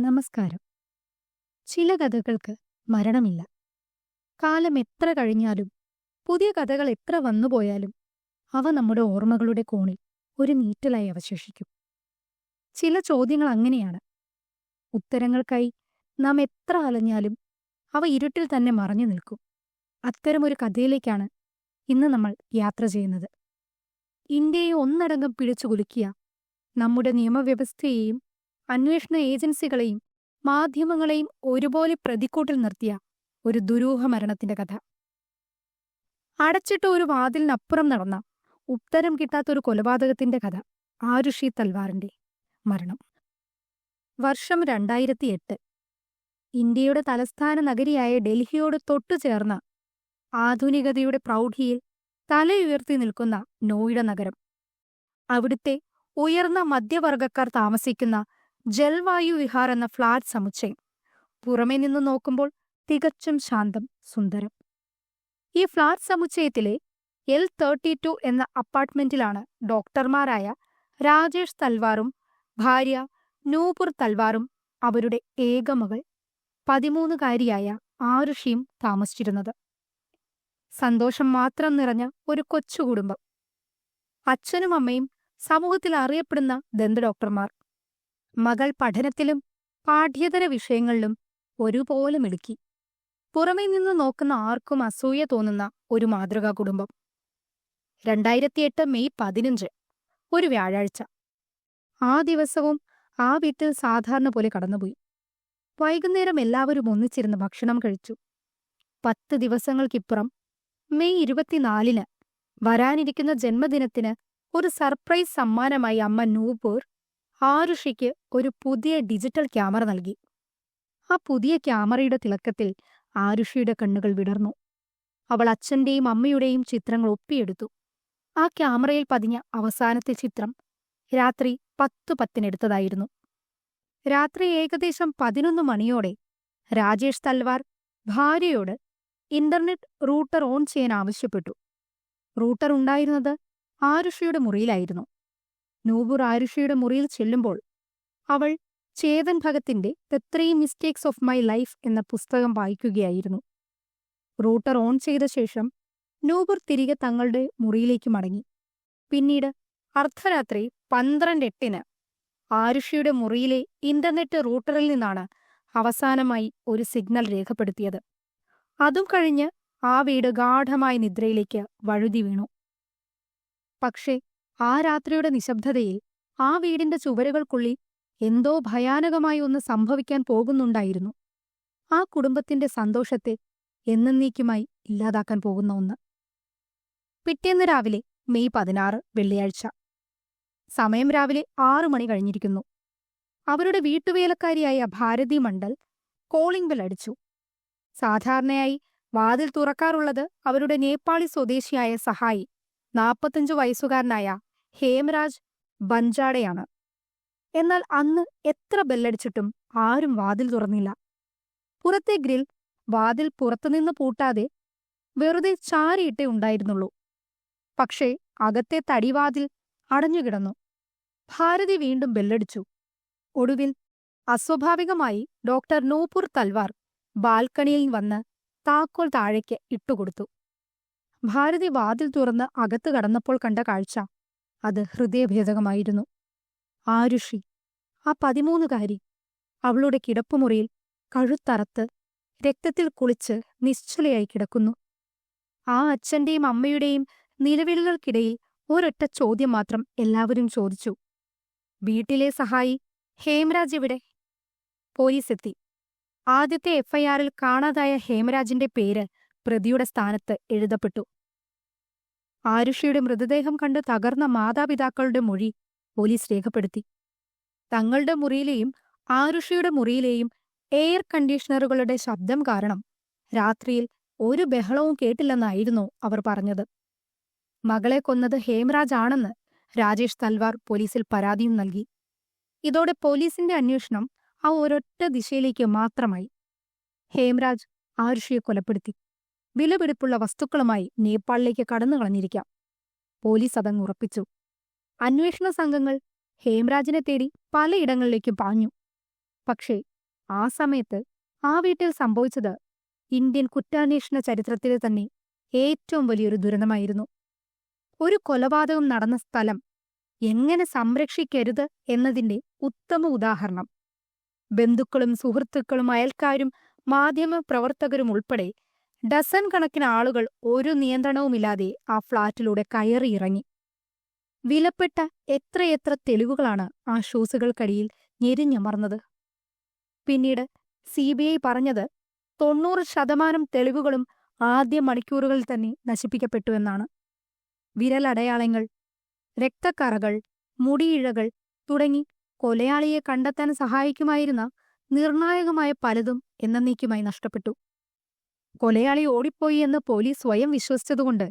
നമസ്കാരം. ചില കഥകൾക്ക് മരണമില്ല. കാലം എത്ര കഴിഞ്ഞാലും പുതിയ കഥകൾ എത്ര വന്നുപോയാലും അവ നമ്മുടെ ഓർമ്മകളുടെ കോണിൽ ഒരു നീറ്റലായി അവശേഷിക്കും. ചില ചോദ്യങ്ങൾ അങ്ങനെയാണ്. ഉത്തരങ്ങൾക്കായി നാം എത്ര അലഞ്ഞാലും അവ ഇരുട്ടിൽ തന്നെ മറഞ്ഞു നിൽക്കും. അത്തരമൊരു കഥയിലേക്കാണ് ഇന്ന് നമ്മൾ യാത്ര ചെയ്യുന്നത്. ഇന്ത്യയെ ഒന്നടങ്കം പിടിച്ചു കുലുക്കിയ നമ്മുടെ നിയമവ്യവസ്ഥയെയും അന്വേഷണ ഏജൻസികളെയും മാധ്യമങ്ങളെയും ഒരുപോലെ പ്രതിക്കൂട്ടിൽ നിർത്തിയ ഒരു ദുരൂഹ മരണത്തിന്റെ കഥ. അടച്ചിട്ട ഒരു വാതിലിനപ്പുറം നടന്ന ഉത്തരം കിട്ടാത്ത ഒരു കൊലപാതകത്തിന്റെ കഥ ആരുഷി തൽവാറിന്റെ മരണം. വർഷം രണ്ടായിരത്തി എട്ട് ഇന്ത്യയുടെ തലസ്ഥാന നഗരിയായ ഡൽഹിയോട് തൊട്ടു ചേർന്ന ആധുനികതയുടെ പ്രൗഢിയിൽ തലയുയർത്തി നിൽക്കുന്ന നോയിഡ നഗരം. അവിടുത്തെ ഉയർന്ന മധ്യവർഗക്കാർ താമസിക്കുന്ന ജൽവായു വിഹാർ എന്ന ഫ്ളാറ്റ് സമുച്ചയം. പുറമെ നിന്ന് നോക്കുമ്പോൾ തികച്ചും ശാന്തം സുന്ദരം. ഈ ഫ്ളാറ്റ് സമുച്ചയത്തിലെ എൽ തേർട്ടി ടു എന്ന അപ്പാർട്ട്മെന്റിലാണ് ഡോക്ടർമാരായ രാജേഷ് തൽവാറും ഭാര്യ നൂപുർ തൽവാറും അവരുടെ ഏകമകൾ പതിമൂന്നുകാരിയായ ആരുഷിയും താമസിച്ചിരുന്നത്. സന്തോഷം മാത്രം നിറഞ്ഞ ഒരു കൊച്ചു കുടുംബം അച്ഛനും അമ്മയും സമൂഹത്തിൽ അറിയപ്പെടുന്ന ദന്തഡോക്ടർമാർ മകൾ പഠനത്തിലും പാഠ്യതര വിഷയങ്ങളിലും ഒരുപോലെ മിടുക്കി പുറമേ നിന്ന് നോക്കുന്ന ആർക്കും അസൂയ തോന്നുന്ന ഒരു മാതൃകാ കുടുംബം. രണ്ടായിരത്തിയെട്ട് മെയ് പതിനഞ്ച് ഒരു വ്യാഴാഴ്ച. ആ ദിവസവും ആ വീട്ടിൽ സാധാരണ പോലെ കടന്നുപോയി. വൈകുന്നേരം എല്ലാവരും ഒന്നിച്ചിരുന്ന് ഭക്ഷണം കഴിച്ചു. പത്ത് ദിവസങ്ങൾക്കിപ്പുറം മെയ് ഇരുപത്തിനാലിന് വരാനിരിക്കുന്ന ജന്മദിനത്തിന് ഒരു സർപ്രൈസ് സമ്മാനമായി അമ്മ നൂപൂർ ആരുഷിക്ക് ഒരു പുതിയ ഡിജിറ്റൽ ക്യാമറ നൽകി. ആ പുതിയ ക്യാമറയുടെ തിളക്കത്തിൽ ആരുഷിയുടെ കണ്ണുകൾ വിടർന്നു. അവൾ അച്ഛന്റെയും അമ്മയുടെയും ചിത്രങ്ങൾ ഒപ്പിയെടുത്തു. ആ ക്യാമറയിൽ പതിഞ്ഞ അവസാനത്തെ ചിത്രം രാത്രി പത്തു പത്തിനെടുത്തതായിരുന്നു രാത്രി ഏകദേശം പതിനൊന്ന് മണിയോടെ രാജേഷ് തൽവാർ ഭാര്യയോട് ഇന്റർനെറ്റ് റൂട്ടർ ഓൺ ചെയ്യാൻ ആവശ്യപ്പെട്ടു. റൂട്ടർ ഉണ്ടായിരുന്നത് ആരുഷിയുടെ മുറിയിലായിരുന്നു. നൂപുർ ആരുഷയുടെ മുറിയിൽ ചെല്ലുമ്പോൾ അവൾ Chetan ഭഗത്തിന്റെ the three mistakes of my life എന്ന പുസ്തകം വായിക്കുകയായിരുന്നു. റൂട്ടർ ഓൺ ചെയ്ത ശേഷം നൂപുർ തിരികെ തങ്ങളുടെ മുറിയിലേക്ക് മടങ്ങി. പിന്നീട് അർദ്ധരാത്രി പന്ത്രണ്ട് എട്ടിന് ആരുഷിയുടെ മുറിയിലെ ഇന്റർനെറ്റ് റൂട്ടറിൽ നിന്നാണ് അവസാനമായി ഒരു സിഗ്നൽ രേഖപ്പെടുത്തിയത്. അതും കഴിഞ്ഞ് ആ വീട് ഗാഠമായ നിദ്രയിലേക്ക് വഴുതി വീണു. പക്ഷേ ആ രാത്രിയുടെ നിശബ്ദതയിൽ ആ വീടിന്റെ ചുവരുകൾക്കുള്ളിൽ എന്തോ ഭയാനകമായി ഒന്ന് സംഭവിക്കാൻ പോകുന്നുണ്ടായിരുന്നു. ആ കുടുംബത്തിന്റെ സന്തോഷത്തെ എന്നേക്കുമായി ഇല്ലാതാക്കാൻ പോകുന്ന ഒന്ന്. പിറ്റേന്ന് രാവിലെ മെയ് പതിനാറ് വെള്ളിയാഴ്ച. സമയം രാവിലെ ആറു മണി കഴിഞ്ഞിരിക്കുന്നു. അവരുടെ വീട്ടുവേലക്കാരിയായ ഭാരതി മണ്ഡൽ കോളിംഗ് ബെൽ അടിച്ചു. സാധാരണയായി വാതിൽ തുറക്കാറുള്ളത് അവരുടെ നേപ്പാളി സ്വദേശിയായ സഹായി നാൽപ്പത്തഞ്ചു വയസ്സുകാരനായ ഹേമരാജ് ബഞ്ചാടയാണ്. എന്നാൽ അന്ന് എത്ര ബെല്ലടിച്ചിട്ടും ആരും വാതിൽ തുറന്നില്ല. പുറത്തെ ഗ്രിൽ വാതിൽ പുറത്തുനിന്ന് പൂട്ടാതെ വെറുതെ ചാരിയിട്ടേ ഉണ്ടായിരുന്നുള്ളൂ. പക്ഷേ അകത്തെ തടിവാതിൽ അടഞ്ഞുകിടന്നു. ഭാരതി വീണ്ടും ബെല്ലടിച്ചു. ഒടുവിൽ അസ്വാഭാവികമായി ഡോക്ടർ നൂപുർ തൽവാർ ബാൽക്കണിയിൽ വന്ന് താക്കോൽ താഴേക്ക് ഇട്ടുകൊടുത്തു. ഭാരതി വാതിൽ തുറന്ന് അകത്ത് കടന്നപ്പോൾ കണ്ട കാഴ്ച അത് ഹൃദയഭേദകമായിരുന്നു. ആരുഷി ആ പതിമൂന്നുകാരി അവളുടെ കിടപ്പുമുറിയിൽ കഴുത്തറത്ത് രക്തത്തിൽ കുളിച്ച് നിശ്ചലയായി കിടക്കുന്നു. ആ അച്ഛന്റെയും അമ്മയുടെയും നിലവിളികൾക്കിടയിൽ ഒരൊറ്റ ചോദ്യം മാത്രം എല്ലാവരും ചോദിച്ചു. വീട്ടിലെ സഹായി ഹേമരാജ് എവിടെ? പോലീസ് എത്തി ആദ്യത്തെ എഫ്ഐആറിൽ കാണാതായ ഹേമരാജിന്റെ പേര് പ്രതിയുടെ സ്ഥാനത്ത് എഴുതപ്പെട്ടു. ആരുഷിയുടെ മൃതദേഹം കണ്ട് തകർന്ന മാതാപിതാക്കളുടെ മൊഴി പോലീസ് രേഖപ്പെടുത്തി. തങ്ങളുടെ മുറിയിലെയും ആരുഷിയുടെ മുറിയിലെയും എയർ കണ്ടീഷണറുകളുടെ ശബ്ദം കാരണം രാത്രിയിൽ ഒരു ബഹളവും കേട്ടില്ലെന്നായിരുന്നു അവർ പറഞ്ഞത്. മകളെ കൊന്നത് ഹേംരാജ് ആണെന്ന് രാജേഷ് തൽവാർ പോലീസിൽ പരാതിയും നൽകി. ഇതോടെ പോലീസിന്റെ അന്വേഷണം ആ ഒരൊറ്റ ദിശയിലേക്ക് മാത്രമായി. ഹേംരാജ് ആരുഷിയെ കൊലപ്പെടുത്തി. വിലപിടിപ്പുള്ള വസ്തുക്കളുമായി നേപ്പാളിലേക്ക് കടന്നു കളഞ്ഞിരിക്കാം. പോലീസ് അതങ്ങ് ഉറപ്പിച്ചു. അന്വേഷണ സംഘങ്ങൾ ഹേംരാജിനെ തേടി പലയിടങ്ങളിലേക്കും പാഞ്ഞു. പക്ഷേ ആ സമയത്ത് ആ വീട്ടിൽ സംഭവിച്ചത് ഇന്ത്യൻ കുറ്റാന്വേഷണ ചരിത്രത്തിലെ തന്നെ ഏറ്റവും വലിയൊരു ദുരന്തമായിരുന്നു. ഒരു കൊലപാതകം നടന്ന സ്ഥലം എങ്ങനെ സംരക്ഷിക്കരുത് എന്നതിന്റെ ഉത്തമ ഉദാഹരണം. ബന്ധുക്കളും സുഹൃത്തുക്കളും അയൽക്കാരും മാധ്യമ പ്രവർത്തകരും ഉൾപ്പെടെ ഡസൻ കണക്കിന് ആളുകൾ ഒരു നിയന്ത്രണവുമില്ലാതെ ആ ഫ്ളാറ്റിലൂടെ കയറിയിറങ്ങി വിലപ്പെട്ട എത്രയെത്ര തെളിവുകളാണ് ആ ഷൂസുകൾക്കടിയിൽ ഞെരിഞ്ഞമർന്നത്. പിന്നീട് സി ബി ഐ പറഞ്ഞത് തൊണ്ണൂറ് ശതമാനം തെളിവുകളും ആദ്യ മണിക്കൂറുകളിൽ തന്നെ നശിപ്പിക്കപ്പെട്ടു എന്നാണ്. വിരലടയാളങ്ങൾ രക്തക്കറകൾ മുടിയിഴകൾ തുടങ്ങി കൊലയാളിയെ കണ്ടെത്താൻ സഹായിക്കുമായിരുന്ന നിർണായകമായ പലതും എന്നേക്കുമായി നഷ്ടപ്പെട്ടു. കൊലയാളി ഓടിപ്പോയി എന്ന് പോലീസ് സ്വയം വിശ്വസിച്ചതുകൊണ്ട്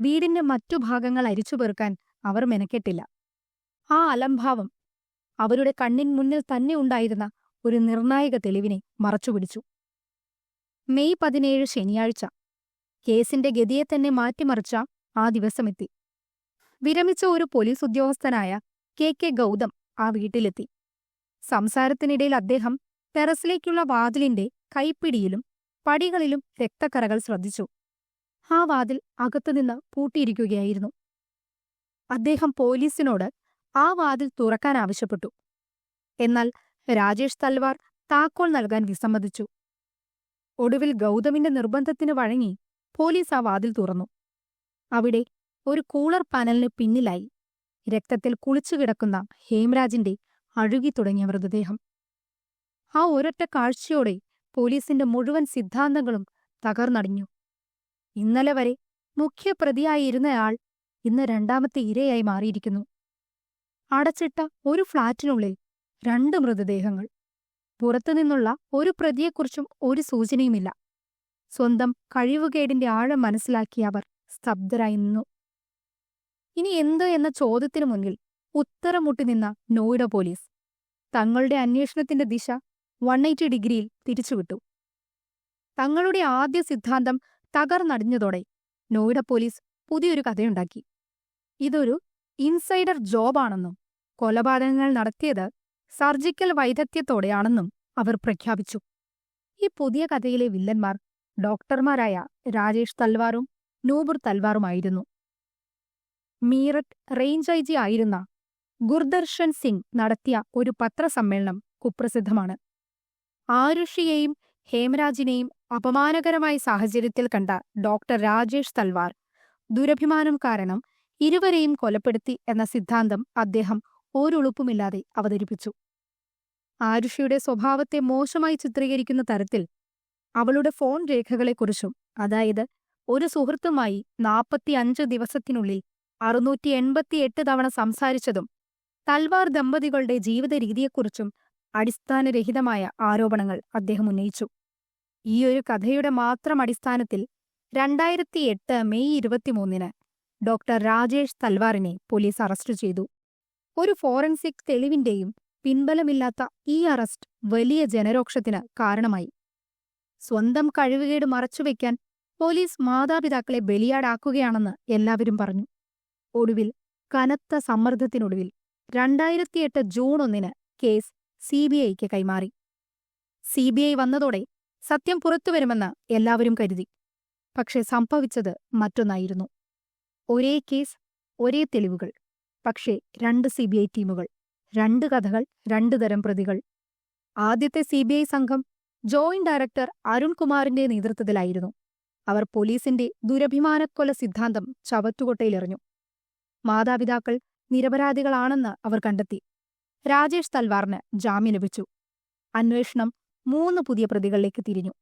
വീടിന്റെ മറ്റു ഭാഗങ്ങൾ അരിച്ചുപെറുക്കാൻ അവർ മെനക്കെട്ടില്ല. ആ അലംഭാവം അവരുടെ കണ്ണിൻ മുന്നിൽ തന്നെ ഉണ്ടായിരുന്ന ഒരു നിർണായക തെളിവിനെ മറച്ചുപിടിച്ചു. മെയ് പതിനേഴ് ശനിയാഴ്ച കേസിന്റെ ഗതിയെ തന്നെ മാറ്റിമറിച്ച ആ ദിവസമെത്തി. വിരമിച്ച ഒരു പോലീസ് ഉദ്യോഗസ്ഥനായ കെ കെ ഗൗതം ആ വീട്ടിലെത്തി. സംസാരത്തിനിടയിൽ അദ്ദേഹം ടെറസിലേക്കുള്ള വാതിലിന്റെ കൈപ്പിടിയിലും പടികളിലും രക്തക്കറകൾ ശ്രദ്ധിച്ചു. ആ വാതിൽ അകത്തുനിന്ന് പൂട്ടിയിരിക്കുകയായിരുന്നു. അദ്ദേഹം പോലീസിനോട് ആ വാതിൽ തുറക്കാൻ ആവശ്യപ്പെട്ടു. എന്നാൽ രാജേഷ് തൽവാർ താക്കോൽ നൽകാൻ വിസമ്മതിച്ചു. ഒടുവിൽ ഗൗതമിന്റെ നിർബന്ധത്തിന് വഴങ്ങി പോലീസ് ആ വാതിൽ തുറന്നു. അവിടെ ഒരു കൂളർ പാനലിന് പിന്നിലായി രക്തത്തിൽ കുളിച്ചു കിടക്കുന്ന ഹേംരാജിന്റെ അഴുകിത്തുടങ്ങിയ മൃതദേഹം. ആ ഒരൊറ്റ കാഴ്ചയോടെ പോലീസിന്റെ മുഴുവൻ സിദ്ധാന്തങ്ങളും തകർന്നടിഞ്ഞു. ഇന്നലെ വരെ മുഖ്യപ്രതിയായിരുന്നയാൾ ഇന്ന് രണ്ടാമത്തെ ഇരയായി മാറിയിരിക്കുന്നു. അടച്ചിട്ട ഒരു ഫ്ളാറ്റിനുള്ളിൽ രണ്ട് മൃതദേഹങ്ങൾ. പുറത്തുനിന്നുള്ള ഒരു പ്രതിയെക്കുറിച്ചും ഒരു സൂചനയുമില്ല. സ്വന്തം കഴിവുകേടിന്റെ ആഴം മനസ്സിലാക്കിയ അവർ സ്തബ്ധരായി നിന്നു. ഇനി എന്ത് എന്ന ചോദ്യത്തിനു മുന്നിൽ ഉത്തരം മുട്ടി നിന്ന നോയിഡ പോലീസ്. തങ്ങളുടെ അന്വേഷണത്തിന്റെ ദിശ വൺ എയ്റ്റി ഡിഗ്രിയിൽ തിരിച്ചുവിട്ടു. തങ്ങളുടെ ആദ്യ സിദ്ധാന്തം തകർന്നടിഞ്ഞതോടെ നോയിഡ പോലീസ് പുതിയൊരു കഥയുണ്ടാക്കി. ഇതൊരു ഇൻസൈഡർ ജോബാണെന്നും കൊലപാതകങ്ങൾ നടത്തിയത് സർജിക്കൽ വൈദഗ്ധ്യത്തോടെയാണെന്നും അവർ പ്രഖ്യാപിച്ചു. ഈ പുതിയ കഥയിലെ വില്ലന്മാർ ഡോക്ടർമാരായ രാജേഷ് തൽവാറും നൂബുർ തൽവാറുമായിരുന്നു. മീററ്റ് റേഞ്ച് ഐ ജി ആയിരുന്ന ഗുർദർശൻ സിംഗ് നടത്തിയ ഒരു പത്രസമ്മേളനം കുപ്രസിദ്ധമാണ്. ആരുഷിയെയും ഹേമരാജിനെയും അപമാനകരമായ സാഹചര്യത്തിൽ കണ്ട ഡോക്ടർ രാജേഷ് തൽവാർ ദുരഭിമാനം കാരണം ഇരുവരെയും കൊലപ്പെടുത്തി എന്ന സിദ്ധാന്തം അദ്ദേഹം ഒരുളുപ്പുമില്ലാതെ അവതരിപ്പിച്ചു. ആരുഷിയുടെ സ്വഭാവത്തെ മോശമായി ചിത്രീകരിക്കുന്ന തരത്തിൽ അവളുടെ ഫോൺ രേഖകളെക്കുറിച്ചും അതായത് ഒരു സുഹൃത്തുമായി നാൽപ്പത്തിയഞ്ച് ദിവസത്തിനുള്ളിൽ അറുന്നൂറ്റി എൺപത്തിയെട്ട് തവണ സംസാരിച്ചതും തൽവാർ ദമ്പതികളുടെ ജീവിത രീതിയെക്കുറിച്ചും അടിസ്ഥാനരഹിതമായ ആരോപണങ്ങൾ അദ്ദേഹം ഉന്നയിച്ചു. ഈയൊരു കഥയുടെ മാത്രം അടിസ്ഥാനത്തിൽ രണ്ടായിരത്തി എട്ട് മെയ് ഇരുപത്തിമൂന്നിന് ഡോക്ടർ രാജേഷ് തൽവാറിനെ പോലീസ് അറസ്റ്റ് ചെയ്തു. ഒരു ഫോറൻസിക് തെളിവിന്റെയും പിൻബലമില്ലാത്ത ഈ അറസ്റ്റ് വലിയ ജനരോക്ഷത്തിന് കാരണമായി. സ്വന്തം കഴിവുകേട് മറച്ചുവെക്കാൻ പോലീസ് മാതാപിതാക്കളെ ബലിയാടാക്കുകയാണെന്ന് എല്ലാവരും പറഞ്ഞു. ഒടുവിൽ കനത്ത സമ്മർദ്ദത്തിനൊടുവിൽ രണ്ടായിരത്തിയെട്ട് ജൂൺ ഒന്നിന് കേസ് സി ബി ഐക്ക് കൈമാറി. സി ബി ഐ വന്നതോടെ സത്യം പുറത്തുവരുമെന്ന് എല്ലാവരും കരുതി. പക്ഷെ സംഭവിച്ചത് മറ്റൊന്നായിരുന്നു. ഒരേ കേസ് ഒരേ തെളിവുകൾ പക്ഷേ രണ്ട് സി ബി ഐ ടീമുകൾ രണ്ട് കഥകൾ രണ്ടു തരം പ്രതികൾ. ആദ്യത്തെ സി ബി ഐ സംഘം ജോയിന്റ് ഡയറക്ടർ അരുൺകുമാറിന്റെ നേതൃത്വത്തിലായിരുന്നു. അവർ പോലീസിന്റെ ദുരഭിമാനക്കൊല സിദ്ധാന്തം ചവറ്റുകൊട്ടയിലെറിഞ്ഞു. മാതാപിതാക്കൾ നിരപരാധികളാണെന്ന് അവർ കണ്ടെത്തി. രാജേഷ് തൽവാറിന് ജാമ്യം ലഭിച്ചു. അന്വേഷണം മൂന്ന് പുതിയ പ്രതികളിലേക്ക് തിരിഞ്ഞു.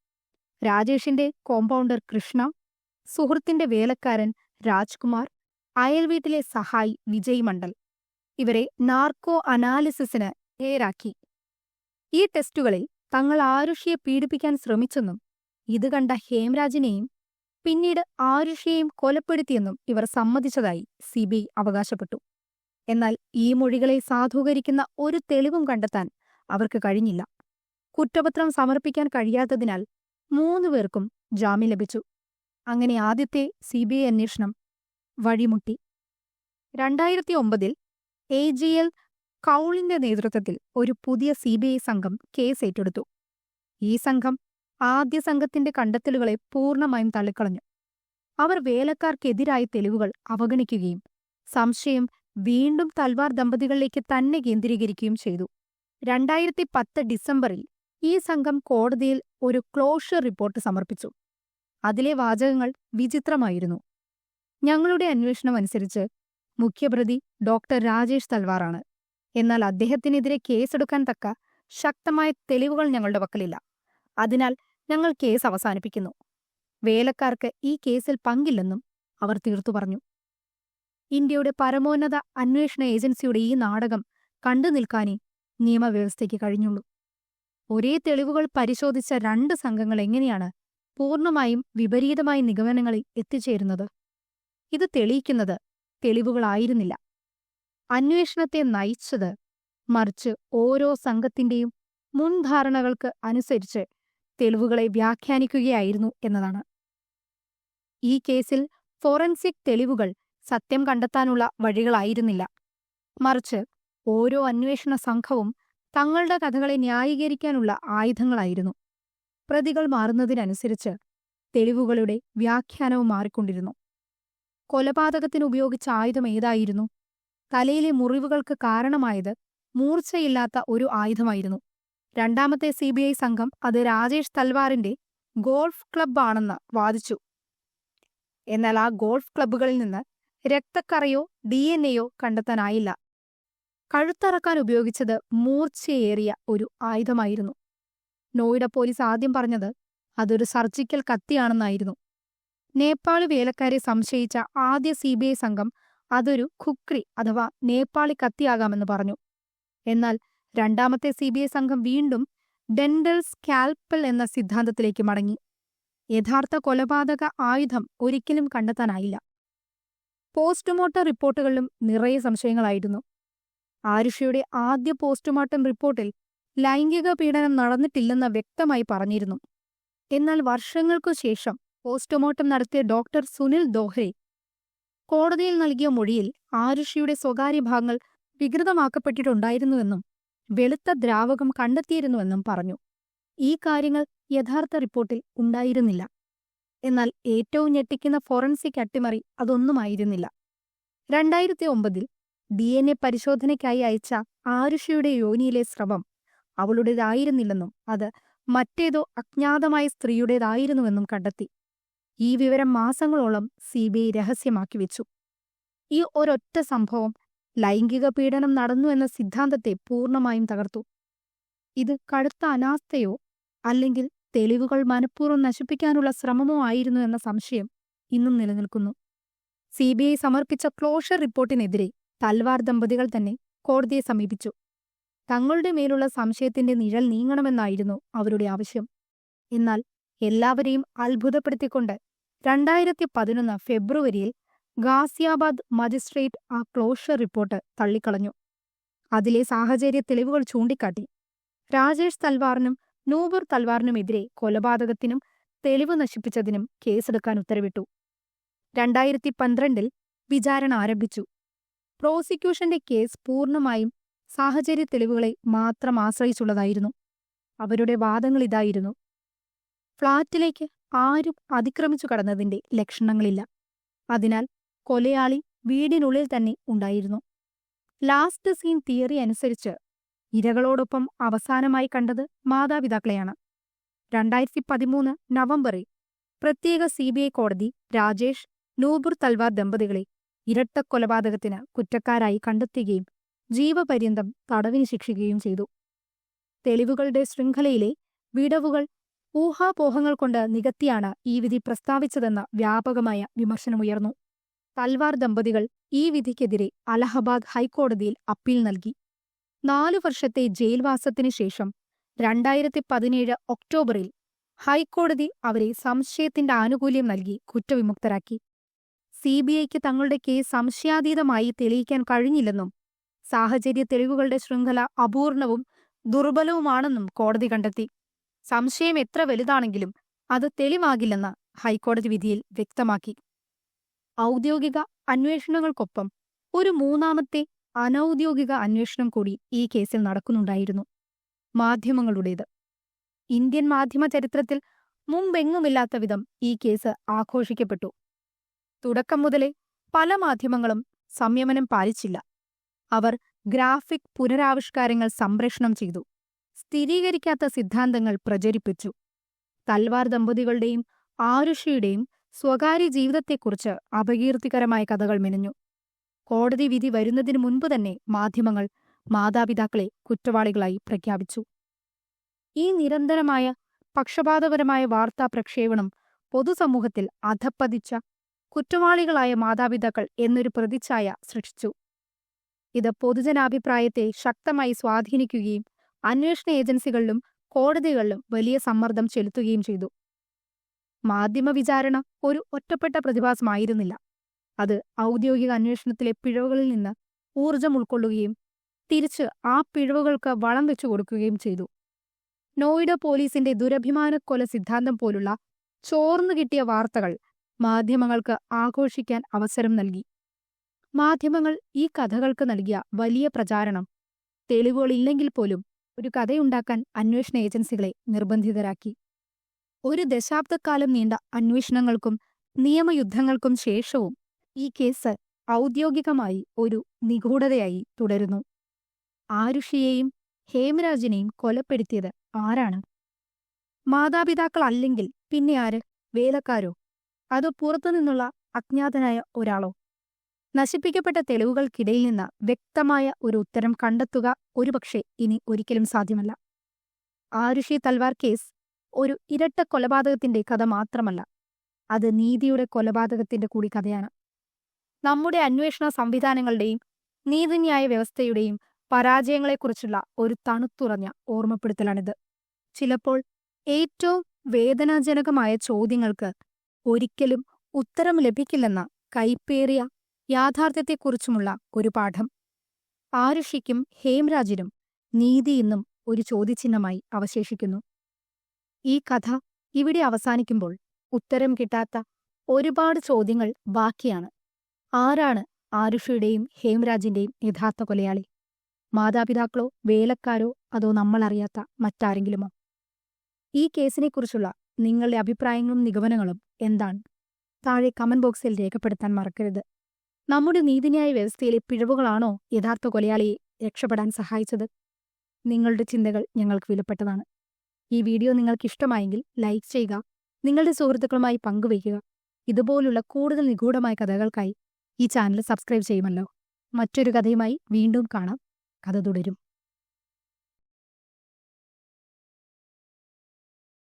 രാജേഷിന്റെ കോമ്പൗണ്ടർ കൃഷ്ണ സുഹൃത്തിന്റെ വേലക്കാരൻ രാജ്കുമാർ അയൽവീട്ടിലെ സഹായി വിജയ് മണ്ഡൽ ഇവരെ നാർക്കോ അനാലിസിസിന് ഏരാക്കി ഈ ടെസ്റ്റുകളിൽ തങ്ങൾ ആരുഷിയെ പീഡിപ്പിക്കാൻ ശ്രമിച്ചെന്നും ഇത് കണ്ട ഹേംരാജിനെയും പിന്നീട് ആരുഷിയെയും കൊലപ്പെടുത്തിയെന്നും ഇവർ സമ്മതിച്ചതായി സി അവകാശപ്പെട്ടു. എന്നാൽ ഈ മൊഴികളെ സാധൂകരിക്കുന്ന ഒരു തെളിവും കണ്ടെത്താൻ അവർക്ക് കഴിഞ്ഞില്ല. കുറ്റപത്രം സമർപ്പിക്കാൻ കഴിയാത്തതിനാൽ മൂന്നു പേർക്കും ജാമ്യം ലഭിച്ചു. അങ്ങനെ ആദ്യത്തെ സി ബി ഐ അന്വേഷണം വഴിമുട്ടി. രണ്ടായിരത്തി ഒമ്പതിൽ എ ജി എൽ കൗളിന്റെ നേതൃത്വത്തിൽ ഒരു പുതിയ സി ബി ഐ സംഘം കേസ് ഏറ്റെടുത്തു. ഈ സംഘം ആദ്യ സംഘത്തിന്റെ കണ്ടെത്തലുകളെ പൂർണമായും തള്ളിക്കളഞ്ഞു. അവർ വേലക്കാർക്കെതിരായ തെളിവുകൾ അവഗണിക്കുകയും സംശയം വീണ്ടും തൽവാർ ദമ്പതികളിലേക്ക് തന്നെ കേന്ദ്രീകരിക്കുകയും ചെയ്തു. രണ്ടായിരത്തി പത്ത് ഡിസംബറിൽ ഈ സംഘം കോടതിയിൽ ഒരു ക്ലോഷർ റിപ്പോർട്ട് സമർപ്പിച്ചു. അതിലെ വാചകങ്ങൾ വിചിത്രമായിരുന്നു. ഞങ്ങളുടെ അന്വേഷണം അനുസരിച്ച് മുഖ്യപ്രതി ഡോക്ടർ രാജേഷ് തൽവാറാണ് എന്നാൽ അദ്ദേഹത്തിനെതിരെ കേസെടുക്കാൻ തക്ക ശക്തമായ തെളിവുകൾ ഞങ്ങളുടെ പക്കലില്ല. അതിനാൽ ഞങ്ങൾ കേസ് അവസാനിപ്പിക്കുന്നു. വേലക്കാർക്ക് ഈ കേസിൽ പങ്കില്ലെന്നും അവർ തീർത്തു പറഞ്ഞു. ഇന്ത്യയുടെ പരമോന്നത അന്വേഷണ ഏജൻസിയുടെ ഈ നാടകം കണ്ടു നിൽക്കാനേ നിയമവ്യവസ്ഥയ്ക്ക് കഴിഞ്ഞുള്ളൂ. ഒരേ തെളിവുകൾ പരിശോധിച്ച രണ്ട് സംഘങ്ങൾ എങ്ങനെയാണ് പൂർണമായും വിപരീതമായ നിഗമനങ്ങളിൽ എത്തിച്ചേരുന്നത്? ഇത് തെളിയിക്കുന്നത് തെളിവുകളായിരുന്നില്ല. അന്വേഷണത്തെ നയിച്ചത് മറിച്ച് ഓരോ സംഘത്തിന്റെയും മുൻധാരണകൾക്ക് അനുസരിച്ച് തെളിവുകളെ വ്യാഖ്യാനിക്കുകയായിരുന്നു എന്നതാണ്. ഈ കേസിൽ ഫോറൻസിക് തെളിവുകൾ സത്യം കണ്ടെത്താനുള്ള വഴികളായിരുന്നില്ല. മറിച്ച് ഓരോ അന്വേഷണ സംഘവും തങ്ങളുടെ കഥകളെ ന്യായീകരിക്കാനുള്ള ആയുധങ്ങളായിരുന്നു. പ്രതികൾ മാറുന്നതിനനുസരിച്ച് തെളിവുകളുടെ വ്യാഖ്യാനവും മാറിക്കൊണ്ടിരുന്നു. കൊലപാതകത്തിന് ഉപയോഗിച്ച ആയുധം ഏതായിരുന്നു? തലയിലെ മുറിവുകൾക്ക് കാരണമായത് മൂർച്ചയില്ലാത്ത ഒരു ആയുധമായിരുന്നു. രണ്ടാമത്തെ സി ബി ഐ സംഘം അത് രാജേഷ് തൽവാറിന്റെ ഗോൾഫ് ക്ലബ്ബാണെന്ന് വാദിച്ചു. എന്നാൽ ആ ഗോൾഫ് ക്ലബ്ബുകളിൽ നിന്ന് രക്തക്കറയോ ഡി എൻ എയോ കണ്ടെത്താനായില്ല. കഴുത്തറക്കാൻ ഉപയോഗിച്ചത് മൂർച്ചയേറിയ ഒരു ആയുധമായിരുന്നു. നോയിഡ പോലീസ് ആദ്യം പറഞ്ഞത് അതൊരു സർജിക്കൽ കത്തിയാണെന്നായിരുന്നു. നേപ്പാളി വേലക്കാരെ സംശയിച്ച ആദ്യ സി ബി ഐ സംഘം അതൊരു ഖുക്രി അഥവാ നേപ്പാളി കത്തിയാകാമെന്ന് പറഞ്ഞു. എന്നാൽ രണ്ടാമത്തെ സി ബി ഐ സംഘം വീണ്ടും ഡെന്റൽ സ്കാൽപ്പൽ എന്ന സിദ്ധാന്തത്തിലേക്ക് മടങ്ങി. യഥാർത്ഥ കൊലപാതക ആയുധം ഒരിക്കലും കണ്ടെത്താനായില്ല. പോസ്റ്റ്മോർട്ടം റിപ്പോർട്ടുകളിലും നിറയെ സംശയങ്ങളായിരുന്നു. ആരുഷയുടെ ആദ്യ പോസ്റ്റ്മോർട്ടം റിപ്പോർട്ടിൽ ലൈംഗിക പീഡനം നടന്നിട്ടില്ലെന്ന് വ്യക്തമായി പറഞ്ഞിരുന്നു. എന്നാൽ വർഷങ്ങൾക്കു ശേഷം പോസ്റ്റ്മോർട്ടം നടത്തിയ ഡോക്ടർ സുനിൽ ദോഹ്രെ കോടതിയിൽ നൽകിയ മൊഴിയിൽ ആരുഷിയുടെ സ്വകാര്യ ഭാഗങ്ങൾ വികൃതമാക്കപ്പെട്ടിട്ടുണ്ടായിരുന്നുവെന്നും വെളുത്ത ദ്രാവകം കണ്ടെത്തിയിരുന്നുവെന്നും പറഞ്ഞു. ഈ കാര്യങ്ങൾ യഥാർത്ഥ റിപ്പോർട്ടിൽ ഉണ്ടായിരുന്നില്ല. എന്നാൽ ഏറ്റവും ഞെട്ടിക്കുന്ന ഫോറൻസിക് അട്ടിമറി അതൊന്നുമായിരുന്നില്ല രണ്ടായിരത്തി ഒമ്പതിൽ ഡി എൻ എ പരിശോധനയ്ക്കായി അയച്ച ആരുഷയുടെ യോനിയിലെ സ്രവം അവളുടേതായിരുന്നില്ലെന്നും അത് മറ്റേതോ അജ്ഞാതമായ സ്ത്രീയുടേതായിരുന്നുവെന്നും കണ്ടെത്തി. ഈ വിവരം മാസങ്ങളോളം സി ബി ഐ രഹസ്യമാക്കി വെച്ചു. ഈ ഒരൊറ്റ സംഭവം ലൈംഗിക പീഡനം നടന്നു എന്ന സിദ്ധാന്തത്തെ പൂർണമായും തകർത്തു. ഇത് കടുത്ത അനാസ്ഥയോ അല്ലെങ്കിൽ തെളിവുകൾ മനഃപൂർവം നശിപ്പിക്കാനുള്ള ശ്രമമോ ആയിരുന്നു എന്ന സംശയം ഇന്നും നിലനിൽക്കുന്നു. സി ബി ഐ സമർപ്പിച്ച ക്ലോഷർ റിപ്പോർട്ടിനെതിരെ തൽവാർ ദമ്പതികൾ തന്നെ കോടതിയെ സമീപിച്ചു. തങ്ങളുടെ മേലുള്ള സംശയത്തിന്റെ നിഴൽ നീങ്ങണമെന്നായിരുന്നു അവരുടെ ആവശ്യം. എന്നാൽ എല്ലാവരെയും അത്ഭുതപ്പെടുത്തിക്കൊണ്ട് രണ്ടായിരത്തി പതിനൊന്ന് ഫെബ്രുവരിയിൽ ഗാസിയാബാദ് മജിസ്ട്രേറ്റ് ആ ക്ലോഷർ റിപ്പോർട്ട് തള്ളിക്കളഞ്ഞു. അതിലെ സാഹചര്യ തെളിവുകൾ ചൂണ്ടിക്കാട്ടി. രാജേഷ് തൽവാറിനും നൂബുർ തൽവാറിനുമെതിരെ കൊലപാതകത്തിനും തെളിവ് നശിപ്പിച്ചതിനും കേസെടുക്കാൻ ഉത്തരവിട്ടു. രണ്ടായിരത്തി പന്ത്രണ്ടിൽ വിചാരണ ആരംഭിച്ചു. പ്രോസിക്യൂഷന്റെ കേസ് പൂർണമായും സാഹചര്യ തെളിവുകളെ മാത്രം ആശ്രയിച്ചുള്ളതായിരുന്നു. അവരുടെ വാദങ്ങൾ ഇതായിരുന്നു. ഫ്ളാറ്റിലേക്ക് ആരും അതിക്രമിച്ചു കടന്നതിന്റെ ലക്ഷണങ്ങളില്ല. അതിനാൽ കൊലയാളി വീടിനുള്ളിൽ തന്നെ ഉണ്ടായിരുന്നു. ലാസ്റ്റ് സീൻ തിയറി അനുസരിച്ച് ഇരകളോടൊപ്പം അവസാനമായി കണ്ടത് മാതാപിതാക്കളെയാണ്. രണ്ടായിരത്തി പതിമൂന്ന് നവംബറിൽ പ്രത്യേക സി ബി ഐ കോടതി രാജേഷ് നൂബുർ തൽവാർ ദമ്പതികളെ ഇരട്ടക്കൊലപാതകത്തിന് കുറ്റക്കാരായി കണ്ടെത്തുകയും ജീവപര്യന്തം തടവിന് ശിക്ഷിക്കുകയും ചെയ്തു. തെളിവുകളുടെ ശൃംഖലയിലെ വിടവുകൾ ഊഹാപോഹങ്ങൾ കൊണ്ട് നികത്തിയാണ് ഈ വിധി പ്രസ്താവിച്ചതെന്ന വ്യാപകമായ വിമർശനമുയർന്നു. തൽവാർ ദമ്പതികൾ ഈ വിധിക്കെതിരെ അലഹബാദ് ഹൈക്കോടതിയിൽ അപ്പീൽ നൽകി. നാലു വർഷത്തെ ജയിൽവാസത്തിന് ശേഷം രണ്ടായിരത്തി പതിനേഴ് ഒക്ടോബറിൽ ഹൈക്കോടതി അവരെ സംശയത്തിന്റെ ആനുകൂല്യം നൽകി കുറ്റവിമുക്തരാക്കി. സി ബി ഐക്ക് തങ്ങളുടെ കേസ് സംശയാതീതമായി തെളിയിക്കാൻ കഴിഞ്ഞില്ലെന്നും സാഹചര്യ തെളിവുകളുടെ ശൃംഖല അപൂർണവും ദുർബലവുമാണെന്നും കോടതി കണ്ടെത്തി. സംശയം എത്ര വലുതാണെങ്കിലും അത് തെളിവാകില്ലെന്ന് ഹൈക്കോടതി വിധിയിൽ വ്യക്തമാക്കി. ഔദ്യോഗിക അന്വേഷണങ്ങൾക്കൊപ്പം ഒരു മൂന്നാമത്തെ അനൗദ്യോഗിക അന്വേഷണം കൂടി ഈ കേസിൽ നടക്കുന്നുണ്ടായിരുന്നു. മാധ്യമങ്ങളുടേത്. ഇന്ത്യൻ മാധ്യമ ചരിത്രത്തിൽ മുമ്പെങ്ങുമില്ലാത്ത വിധം ഈ കേസ് ആഘോഷിക്കപ്പെട്ടു. തുടക്കം മുതലേ പല മാധ്യമങ്ങളും സംയമനം പാലിച്ചില്ല. അവർ ഗ്രാഫിക് പുനരാവിഷ്കാരങ്ങൾ സംപ്രേഷണം ചെയ്തു. സ്ഥിരീകരിക്കാത്ത സിദ്ധാന്തങ്ങൾ പ്രചരിപ്പിച്ചു. തൽവാർ ദമ്പതികളുടെയും ആരുഷിയുടെയും സ്വകാര്യ ജീവിതത്തെക്കുറിച്ച് അപകീർത്തികരമായ കഥകൾ മെനഞ്ഞു. കോടതി വിധി വരുന്നതിനു മുൻപ് തന്നെ മാധ്യമങ്ങൾ മാതാപിതാക്കളെ കുറ്റവാളികളായി പ്രഖ്യാപിച്ചു. ഈ നിരന്തരമായ പക്ഷപാതപരമായ വാർത്താ പ്രക്ഷേപണം പൊതുസമൂഹത്തിൽ അധപ്പതിച്ച കുറ്റവാളികളായ മാതാപിതാക്കൾ എന്നൊരു പ്രതിച്ഛായ സൃഷ്ടിച്ചു. ഇത് പൊതുജനാഭിപ്രായത്തെ ശക്തമായി സ്വാധീനിക്കുകയും അന്വേഷണ ഏജൻസികളിലും കോടതികളിലും വലിയ സമ്മർദ്ദം ചെലുത്തുകയും ചെയ്തു. മാധ്യമ വിചാരണ ഒരു ഒറ്റപ്പെട്ട പ്രതിഭാസമായിരുന്നില്ല. അത് ഔദ്യോഗിക അന്വേഷണത്തിലെ പിഴവുകളിൽ നിന്ന് ഊർജം ഉൾക്കൊള്ളുകയും തിരിച്ച് ആ പിഴവുകൾക്ക് വളം വെച്ചു കൊടുക്കുകയും ചെയ്തു. നോയിഡ പോലീസിന്റെ ദുരഭിമാനക്കൊല സിദ്ധാന്തം പോലുള്ള ചോർന്നു കിട്ടിയ വാർത്തകൾ മാധ്യമങ്ങൾക്ക് ആഘോഷിക്കാൻ അവസരം നൽകി. മാധ്യമങ്ങൾ ഈ കഥകൾക്ക് നൽകിയ വലിയ പ്രചാരണം തെളിവുകളില്ലെങ്കിൽ പോലും ഒരു കഥയുണ്ടാക്കാൻ അന്വേഷണ ഏജൻസികളെ നിർബന്ധിതരാക്കി. ഒരു ദശാബ്ദക്കാലം നീണ്ട അന്വേഷണങ്ങൾക്കും നിയമയുദ്ധങ്ങൾക്കും ശേഷവും ഈ കേസ് ഔദ്യോഗികമായി ഒരു നിഗൂഢതയായി തുടരുന്നു. ആരുഷിയെയും ഹേമരാജിനെയും കൊലപ്പെടുത്തിയത് ആരാണ്? മാതാപിതാക്കളല്ലെങ്കിൽ പിന്നെ ആര്? വേലക്കാരോ? അതോ പുറത്തുനിന്നുള്ള അജ്ഞാതനായ ഒരാളോ? നശിപ്പിക്കപ്പെട്ട തെളിവുകൾക്കിടയിൽ നിന്ന് വ്യക്തമായ ഒരു ഉത്തരം കണ്ടെത്തുക ഒരുപക്ഷെ ഇനി ഒരിക്കലും സാധ്യമല്ല. ആരുഷി തൽവാർ കേസ് ഒരു ഇരട്ട കൊലപാതകത്തിന്റെ കഥ മാത്രമല്ല. അത് നീതിയുടെ കൊലപാതകത്തിന്റെ കൂടി കഥയാണ് നമ്മുടെ അന്വേഷണ സംവിധാനങ്ങളുടെയും നീതിന്യായ വ്യവസ്ഥയുടെയും പരാജയങ്ങളെക്കുറിച്ചുള്ള ഒരു തണുത്തുറഞ്ഞ ഓർമ്മപ്പെടുത്തലാണിത്. ചിലപ്പോൾ ഏറ്റവും വേദനാജനകമായ ചോദ്യങ്ങൾക്ക് ഒരിക്കലും ഉത്തരം ലഭിക്കില്ലെന്ന കൈപ്പേറിയ യാഥാർത്ഥ്യത്തെക്കുറിച്ചുമുള്ള ഒരു പാഠം. ആരുഷിക്കും ഹേംരാജിനും നീതി ഇന്നും ഒരു ചോദ്യചിഹ്നമായി അവശേഷിക്കുന്നു. ഈ കഥ ഇവിടെ അവസാനിക്കുമ്പോൾ ഉത്തരം കിട്ടാത്ത ഒരുപാട് ചോദ്യങ്ങൾ ബാക്കിയാണ്. ആരാണ് ആരുഷയുടെയും ഹേംരാജിന്റെയും യഥാർത്ഥ കൊലയാളി? മാതാപിതാക്കളോ വേലക്കാരോ അതോ നമ്മളറിയാത്ത മറ്റാരെങ്കിലുമോ? ഈ കേസിനെക്കുറിച്ചുള്ള നിങ്ങളുടെ അഭിപ്രായങ്ങളും നിഗമനങ്ങളും എന്താണ്? താഴെ കമന്റ് ബോക്സിൽ രേഖപ്പെടുത്താൻ മറക്കരുത്. നമ്മുടെ നീതിന്യായ വ്യവസ്ഥയിലെ പിഴവുകളാണോ യഥാർത്ഥ കൊലയാളിയെ രക്ഷപ്പെടാൻ സഹായിച്ചത്? നിങ്ങളുടെ ചിന്തകൾ ഞങ്ങൾക്ക് വിലപ്പെട്ടതാണ്. ഈ വീഡിയോ നിങ്ങൾക്ക് ഇഷ്ടമായെങ്കിൽ ലൈക്ക് ചെയ്യുക നിങ്ങളുടെ സുഹൃത്തുക്കളുമായി പങ്കുവയ്ക്കുക. ഇതുപോലുള്ള കൂടുതൽ നിഗൂഢമായ കഥകൾക്കായി ഈ ചാനൽ സബ്സ്ക്രൈബ് ചെയ്യുമല്ലോ. മറ്റൊരു കഥയുമായി വീണ്ടും കാണാം. കഥ തുടരും.